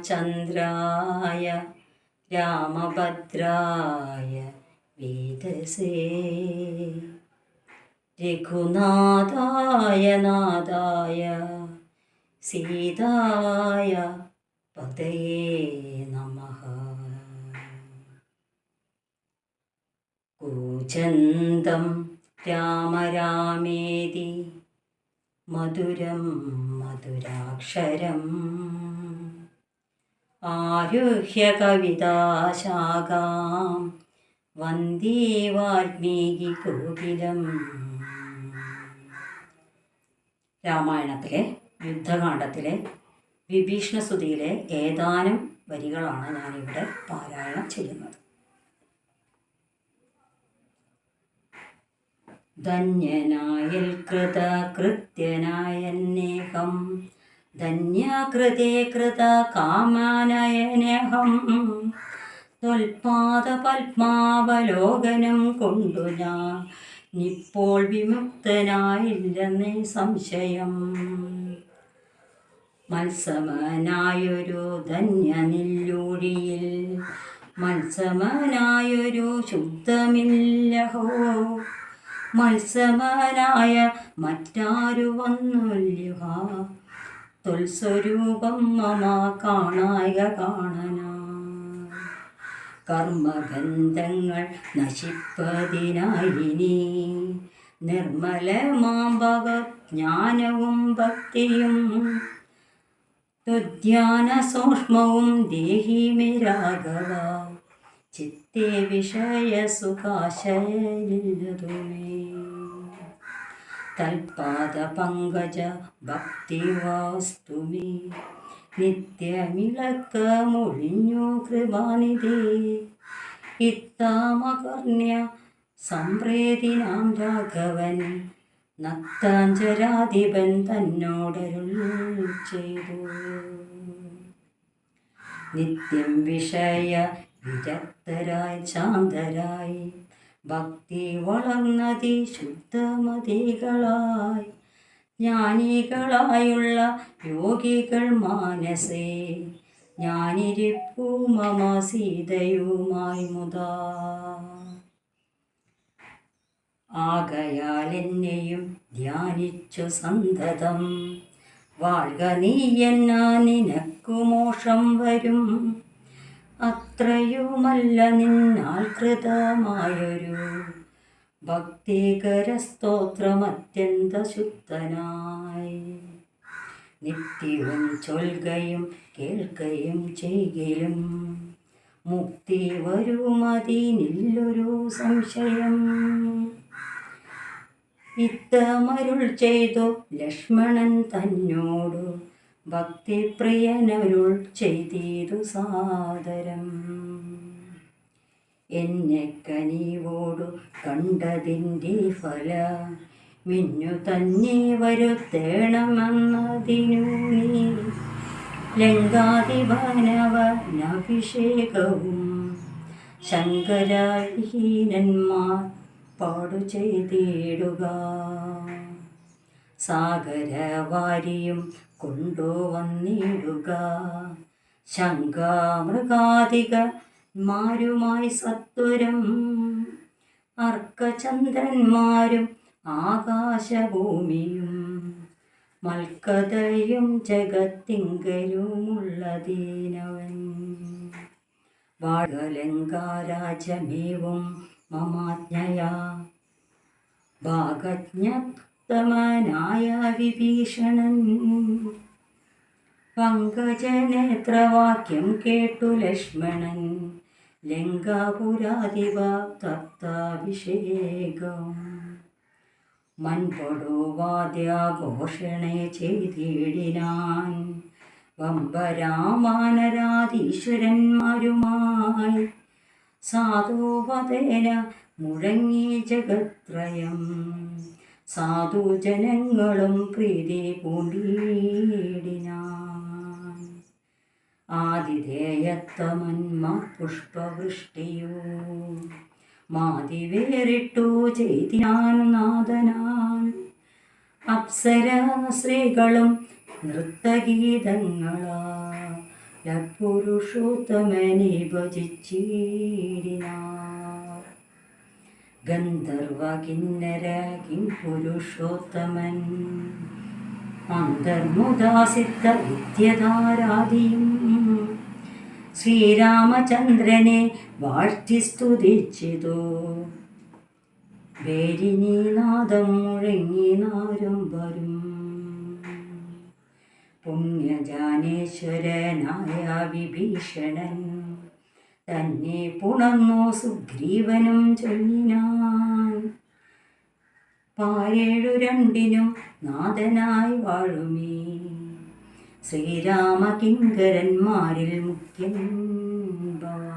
രാമചന്ദ്രായ രാമഭദ്രായ വേദസേ. രഘുനാഥായ നാഥായ സീതായ പതയേ നമ. കൂജന്തം രാമരാമേതി മധുരം മധുരാക്ഷരം. ആരുഹ്യ കവിതാശാഖാം വന്ദേ വാൽമീകി കോകിലം. രാമായണത്തിലെ യുദ്ധകാണ്ഡത്തിലെ വിഭീഷണസുതിയിലെ ഏതാനും വരികളാണ് ഞാനിവിടെ പാരായണം ചെയ്യുന്നത്. ധന്യനായൽ കൃത കൃത്യനായന്നേഹം ധന്യകൃതേ കൃത കാമാനയനേഹം. കൊണ്ടു ഞാൻ. ഇപ്പോൾ വിമുക്തനായില്ലെന്നേ സംശയം. മത്സമനായൊരു ധന്യനില്ലൂഴിയിൽ മത്സമനായൊരു ശുദ്ധമില്ലഹോ. മത്സമനായ മറ്റാരു വന്നുല്യുഹ. തൊൽസ്വരൂപം മമ കാണായ കാണന. കർമ്മബന്ധങ്ങൾ നശിപ്പതിനായിനി നിർമ്മലമാം ജ്ഞാനവും ഭക്തിയും. തുധ്യാന സൂക്ഷ്മവും ദേഹി മേ രാഘവ വിഷയ വിഷയസുഖാശയലില്ലതുമേ തൽപാദ പങ്കജ ഭക്തിവാസ്തു മേ നിത്യമിളക്കമൊഴിഞ്ഞു കൃപാനിധി. ഇത്താമകർണ്യ സംപ്രേതിനാം രാഘവൻ നക്താഞ്ചരാധിപൻ തന്നോടരുൾ ചെയ്തു. നിത്യം വിഷയ വിരക്തരായി ശാന്തരായി ഭക്തി വളർന്നതി ശുദ്ധമതികളായി. ജ്ഞാനികളായുള്ള യോഗികൾ മാനസേ. ഞാനിരിപ്പൂ മമ സീതയുമായി മുതാ. ആകയാൽ എന്നെയും ധ്യാനിച്ചു സന്തതം. വാഴ്ക നീ എന്നാ നിനക്കു മോഷം വരും. അത്രയുമല്ല നിന്നാൽ കൃതമായൊരു ഭക്തികര സ്തോത്രമത്യന്ത ശുദ്ധനായി നിത്യവും ചൊൽകയും കേൾക്കുകയും ചെയ്യലും മുക്തി വരുമതിനില്ലൊരു സംശയം. ഇത്തമരുൾ ചെയ്തു ലക്ഷ്മണൻ തന്നോടു ഭക്തിപ്രിയനരുൾ ചെയ്തീതു സാദരം. എന്നെ കനിവോടു കണ്ടതിന്റെ ഫല മിന്നു തന്നെ വരുത്തേണമെന്നതിനു നീ ലങ്കാതിഭനവനഭിഷേകവും ശങ്കരഹീനന്മാർ പാടു ചെയ്തിടുക സാഗരവാരിയും കൊണ്ടുവന്നിടുക ശങ്കാമൃഗാധികന്മാരുമായി സത്വരം. അർക്കചന്ദ്രന്മാരും ആകാശഭൂമിയും മൽക്കഥയും ജഗത്തിങ്കലുമുള്ളതീനവൻ. വാഴലങ്കാരാജമേവും മമാജ്ഞയാ. ഭാഗജ്ഞ പുരുഷോത്തമനായ വിഭീഷണൻ പങ്കജനേത്രവാക്യം കേട്ടു ലക്ഷ്മണൻ. ലങ്കാപുരാധിപ തത്താഭിഷേകം മൺപടുവാദ്യാഘോഷണെ ചെയ്തിടിനാൻ. വമ്പരാമാനരാധീശ്വരന്മാരുമായി സാധുവതേന മുഴങ്ങി ജഗത്രയം സാധുജനങ്ങളും പ്രീതി പൂണ്ടിടിനാൻ. ആതിഥേയത്വമന്മാർ പുഷ്പവൃഷ്ടിയോ മാതി വേറിട്ടു ചെയ്തിനാൻ നാഥനാൻ. അപ്സര സ്ത്രീകളും നൃത്തഗീതങ്ങളാ. പുരുഷോത്തമനെ ഗന്ധർവ കിന്നര കിം പുരുഷോത്തമൻ. അന്തർമുദാസിദ്ധ വിദ്യധാരാദിയും ശ്രീരാമചന്ദ്രനെ വാഴ്ത്തി സ്തുതിച്ചിതു. വേരിനീനാദം മുഴങ്ങി നാരും വരും പുണ്യജാനേശ്വരനായ വിഭീഷണൻ തന്നെ പുണർന്നു സുഗ്രീവനും ചൊല്ലിനാൻ. പാരേഴു രണ്ടിനും നാഥനായി വാഴുമേ. ശ്രീരാമകിങ്കരന്മാരിൽ മുഖ്യൻ ഭവാൻ